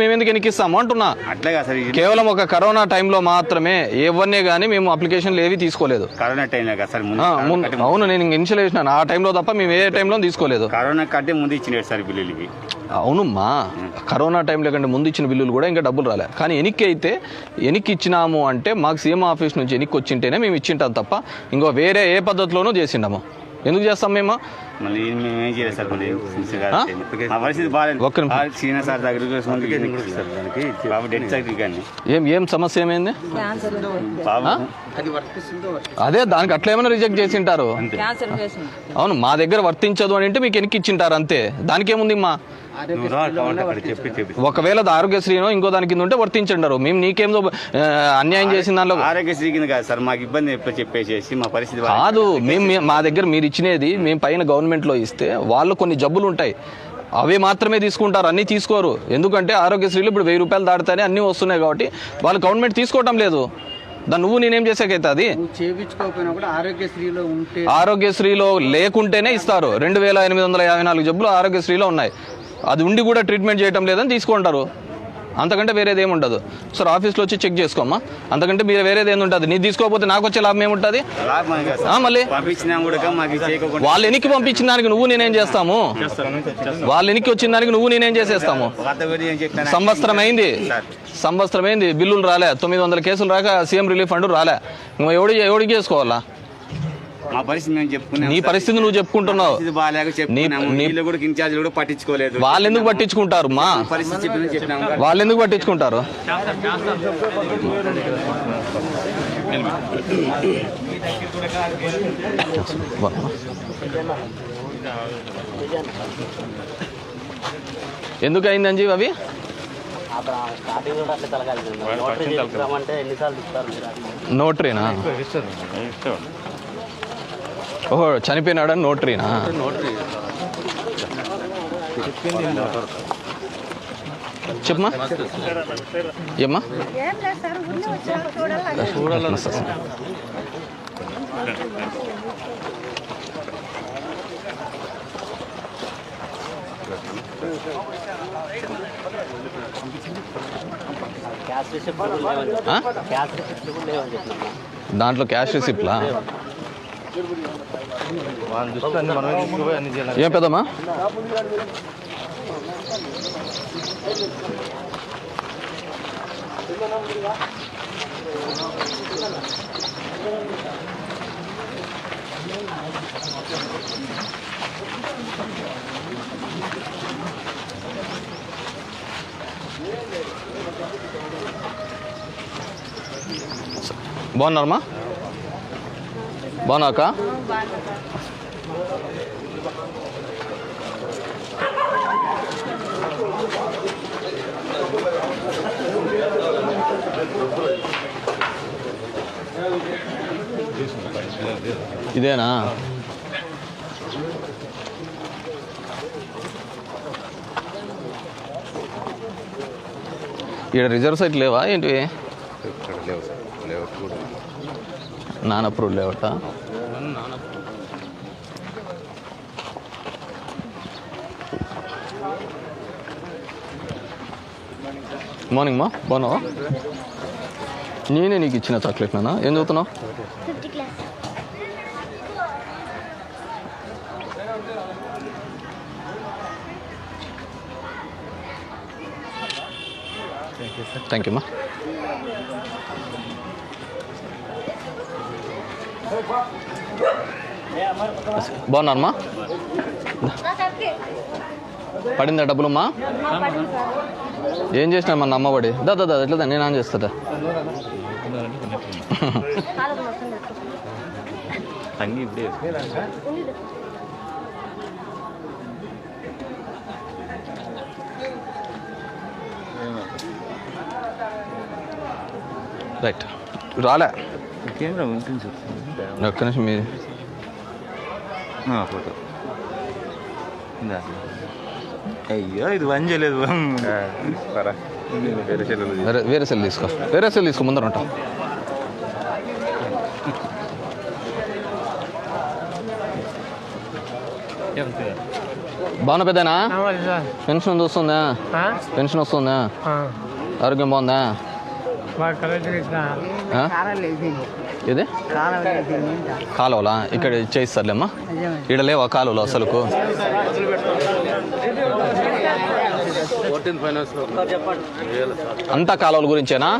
మేము ఎందుకు ఎన్నికిస్తాము అంటున్నా. అట్లే కదా సార్ కేవలం ఒక కరోనా టైంలో మాత్రమే ఎవరినే కానీ మేము అప్లికేషన్లు ఏవి తీసుకోలేదు. కరోనా టైంలో కదా సార్ ముందు ఆ, కరోనా ముందు కంటే అవును నేను ఇన్షియల్ వేసినాను ఆ టైంలో తప్ప మేము ఏ టైంలో తీసుకోలేదు. కరోనా కంటే ముందు ఇచ్చినాడు సార్ బిల్లులు ఇవి అవునమ్మా కరోనా టైంలో కంటే ముందు ఇచ్చిన బిల్లులు కూడా ఇంకా డబ్బులు రాలే. కానీ ఎనిక్కి అయితే ఎనిక్కి ఇచ్చినాము అంటే మాకు సీఎం ఆఫీస్ నుంచి ఎనిక్కి వచ్చింటేనే మేము ఇచ్చింటాం తప్ప ఇంకో వేరే ఏ పద్ధతిలోనూ చేసిండము. ఎందుకు చేస్తాం మేము? ఏం ఏం సమస్య ఏమైంది? అదే దానికి అట్లా ఏమైనా రిజెక్ట్ చేసింటారు? అవును మా దగ్గర వర్తించదు అని అంటే మీకు ఎనికి ఇచ్చింటారు అంతే. దానికి ఏముంది మా? నువ్వు రా కావాలంటే అక్కడ చెప్పి చెప్పి ఒకవేళ అది ఆరోగ్యశ్రీనో ఇంకో దాని కింద ఉంటే వర్తించండారు. మేము నీకేందో ఆ, అన్యాయం చేసిన దానిలో ఆరోగ్యశ్రీ కింద కాదు సార్ మాకు ఇబ్బంది ఎప్పుడు చెప్పేసేసి మా పరిస్థితి. కాదు మేము మీ- మా దగ్గర మీరు ఇచ్చినది మేము పైన గవర్నమెంట్లో ఇస్తే వాళ్ళు కొన్ని జబ్బులు ఉంటాయి. అవి మాత్రమే తీసుకుంటారు అన్నీ తీసుకోరు. ఎందుకంటే ఆరోగ్యశ్రీలు ఇప్పుడు వెయ్యి రూపాయలు దాటితేనే అన్నీ వస్తున్నాయి కాబట్టి వాళ్ళు గవర్నమెంట్ తీసుకోవటం లేదు. దాన్ని నువ్వు నేనేం చేసాకైతే అది? నువ్వు చేయించుకోకపోయినా కూడా ఆరోగ్యశ్రీలో ఉంటే ఆరోగ్యశ్రీలో లేకుంటేనే ఇస్తారు. రెండు వేల ఎనిమిది వందల యాభై నాలుగు జబ్బులు ఆరోగ్యశ్రీలో ఉన్నాయి. అది ఉండి కూడా ట్రీట్మెంట్ చేయటం లేదని తీసుకుంటారు. అంతకంటే వేరేది ఏముండదు సార్ ఆఫీస్లో వచ్చి చెక్ చేసుకోమ్మా. అంతకంటే మీరు వేరేది ఏమి ఉంటుంది? నీ తీసుకోకపోతే నాకు వచ్చే లాభం ఏముంటుంది. మళ్ళీ? వాళ్ళు ఎనికి పంపించిన దానికి నువ్వు నేనేం చేస్తాము? వాళ్ళు ఎనికి వచ్చిన దానికి నువ్వు నేనేం చేసేస్తాము? సంవత్సరం అయింది సార్. సంవత్సరం అయింది బిల్లులు రాలే. తొమ్మిది వందల కేసులు రాక సీఎం రిలీఫ్ ఫండ్ రాలే. నువ్వు ఎవడి ఎవడికి చేసుకోవాలా? మా పరిస్థితి మేము చెప్పుకున్నాం. నీ. పరిస్థితి నువ్వు చెప్పుకుంటున్నావు. పరిస్థితి బాగాలేక చెప్పుకున్నాము. నీ- వీళ్ళు కూడా ఇన్ఛార్జీలు కూడా పట్టించుకోలేదు. వాళ్ళు ఎందుకు పట్టించుకుంటారు మా? పరిస్థితి చెప్పిన చెప్పినాము వాళ్ళు ఎందుకు పట్టించుకుంటారు? ఎందుకు అయింది అంజీవ్ అవి? స్టార్టింగ్ కూడా అట్లా తలకాలి నోటరీ చేయించామంటే ఎన్నిసార్లు ఇస్తారు మీరు? అది నోటరీనా ఓహో చనిపోయినాడని నోటరీనా చెప్పమా ఏమ్మా ఏం లేదు సార్ ఊరినే వచ్చారు చూడాలి క్యాష్ రిసిప్ట్ కూడా లేవని ఆ? చెప్పినాం క్యాష్ రిసిప్ట్ కూడా లేవని చెప్పినాం దాంట్లో క్యాష్ రిసిప్ట్లా ఏం పెద్దమ్మా బాగున్నారమ్మా బాగున్నాక ఇదేనా? ఇక్కడ రిజర్వ్ సైట్ లేవా ఏంటి నాన్ అప్రూవ్డ్ లేవట. మార్నింగ్ మా బాగున్నావా? నేనే నీకు ఇచ్చిన చాక్లెట్ నాన్న ఏం చదువుతున్నావు? థ్యాంక్ యూ మా. బాగున్నారమ్మా? పడిందా డబ్బులమ్మా? ఏం చేసినా మన అమ్మఒడి? దా దా దా ఎట్లా నేను ఆన్ చేస్తా రైట్. రాలే. కెమెరా ఉంటుంది ఒక్క నిమిషం మీరు. ఫోటో. అయ్యో ఇది చేయలేదు. వేరే చెల్లెలు వేరే వేరే సెల్ తీసుకో. వేరే సెల్ తీసుకో ముందర ఉంటాం. బాగున్నా పెద్దనా? పెన్షన్ వస్తుందా? పెన్షన్ వస్తుందా? ఆరోగ్యం బాగుందా? ఇది కాలువలా? ఇక్కడ చేయిస్తారులేమ్మా. ఇక్కడ లేవా కాలువలు అసలుకు అంతా కాలువల గురించేనా?